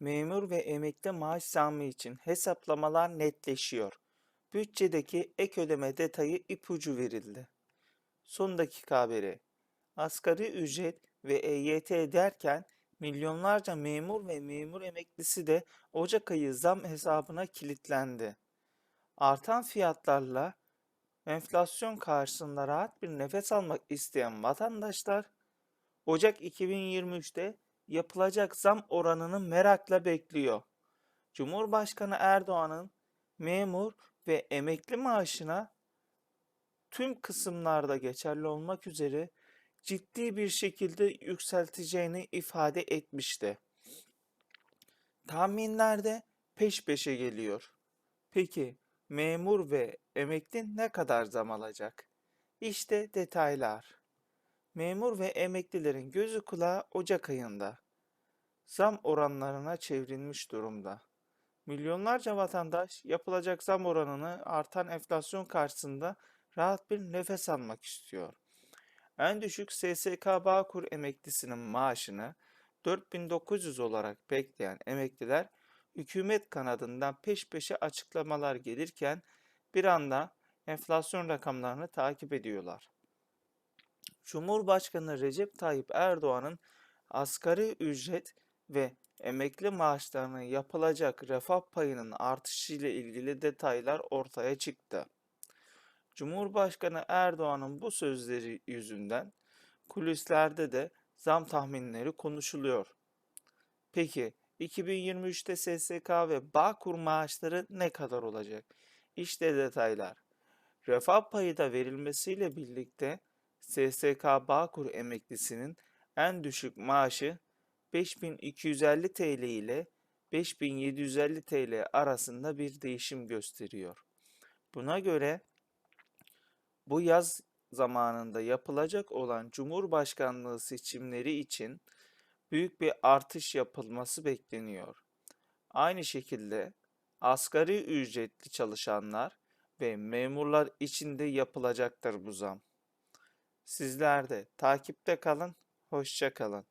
memur ve emekli maaş zammı için hesaplamalar netleşiyor. Bütçedeki ek ödeme detayı ipucu verildi. Son dakika haberi. Asgari ücret ve EYT derken milyonlarca memur ve memur emeklisi de Ocak ayı zam hesabına kilitlendi. Artan fiyatlarla enflasyon karşısında rahat bir nefes almak isteyen vatandaşlar Ocak 2023'te yapılacak zam oranını merakla bekliyor. Cumhurbaşkanı Erdoğan'ın memur ve emekli maaşına tüm kısımlarda geçerli olmak üzere ciddi bir şekilde yükselteceğini ifade etmişti. Tahminler de peş peşe geliyor. Peki memur ve emekli ne kadar zam alacak? İşte detaylar. Memur ve emeklilerin gözü kulağı Ocak ayında. Zam oranlarına çevrilmiş durumda. Milyonlarca vatandaş yapılacak zam oranını artan enflasyon karşısında rahat bir nefes almak istiyor. En düşük SSK Bağkur emeklisinin maaşını 4900 olarak bekleyen emekliler hükümet kanadından peş peşe açıklamalar gelirken bir anda enflasyon rakamlarını takip ediyorlar. Cumhurbaşkanı Recep Tayyip Erdoğan'ın asgari ücret ve emekli maaşlarına yapılacak refah payının artışı ile ilgili detaylar ortaya çıktı. Cumhurbaşkanı Erdoğan'ın bu sözleri yüzünden kulislerde de zam tahminleri konuşuluyor. Peki 2023'te SSK ve Bağkur maaşları ne kadar olacak? İşte detaylar. Refah payı da verilmesiyle birlikte SSK Bağkur emeklisinin en düşük maaşı 5250 TL ile 5750 TL arasında bir değişim gösteriyor. Buna göre bu yaz zamanında yapılacak olan Cumhurbaşkanlığı seçimleri için büyük bir artış yapılması bekleniyor. Aynı şekilde asgari ücretli çalışanlar ve memurlar için de yapılacaktır bu zam. Sizler de takipte kalın, hoşça kalın.